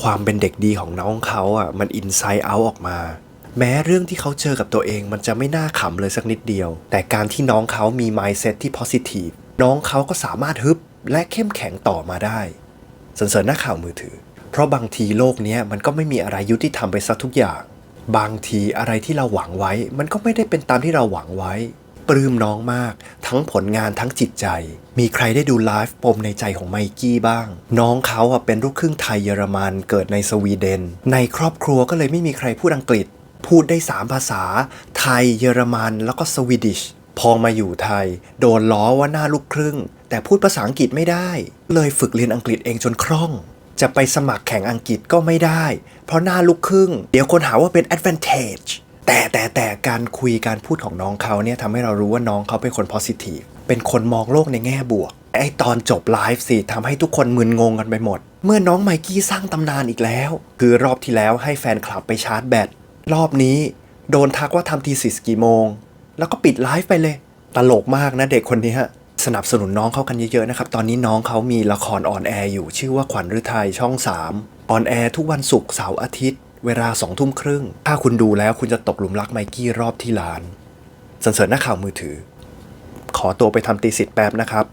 ความเป็นเด็กดีของน้องเขาอะมันอินไซด์เอาออกมา แม้เรื่องที่เขาเจอกับตัวเองมันจะไม่น่าขำเลยสักนิดเดียว แต่การที่น้องเขามี mindset ที่ positive น้องเขาก็สามารถฮึบและเข้มแข็งต่อมาได้สรรเสริญนักข่าวมือถือ เพราะบางทีโลกนี้มันก็ไม่มีอะไรยุติธรรมไปซะทุกอย่าง บางทีอะไรที่เราหวังไว้ มันก็ไม่ได้เป็นตามที่เราหวังไว้ ปลื้มน้องมาก ทั้งผลงานทั้งจิตใจ มีใครได้ดูไลฟ์ปมในใจของไมกี้บ้าง น้องเขาเป็นลูกครึ่งไทยเยอรมันเกิดในสวีเดน ในครอบครัวก็เลยไม่มีใครพูดอังกฤษ พูดได้ 3 ภาษา ไทยเยอรมันแล้วก็สวีดิชพอมาอยู่ไทย โดนล้อว่าหน้าลูกครึ่ง แต่พูดภาษาอังกฤษไม่ได้ เลยฝึกเรียนอังกฤษเองจนคล่อง จะไปสมัครแข่งอังกฤษก็ไม่ได้ เพราะหน้าลูกครึ่ง เดี๋ยวคนหาว่าเป็น advantage แต่แต่แต่การคุยการพูดของน้องเขาเนี่ยทำให้เรารู้ว่าน้องเขาเป็นคน positive เป็นคนมองโลกในแง่บวก ไอตอนจบไลฟ์สิทำให้ทุกคนมึนงงกันไปหมด เมื่อน้องไมกี้สร้างตำนานอีกแล้ว คือรอบที่แล้วให้แฟนคลับไปชาร์จแบตรอบนี้ โดนทักว่าทำทีสิสกี่โมง แล้วก็ปิดไลฟ์ไปเลย ตลกมากนะเด็กคนนี้ฮะสนับสนุนน้องเขากันเยอะๆนะครับ ตอนนี้น้องเขามีละครออนแอร์อยู่ ชื่อว่าขวัญฤทัยช่อง 3 ออนแอร์ทุกวันศุกร์เสาร์อาทิตย์ เวลาสองทุ่มครึ่ง ถ้าคุณดูแล้วคุณจะตกหลุมรักไมกี้รอบที่ล้านสรรเสริญนักข่าวมือถือ ขอตัวไปทำตีสิทธิ์แป๊บนะครับ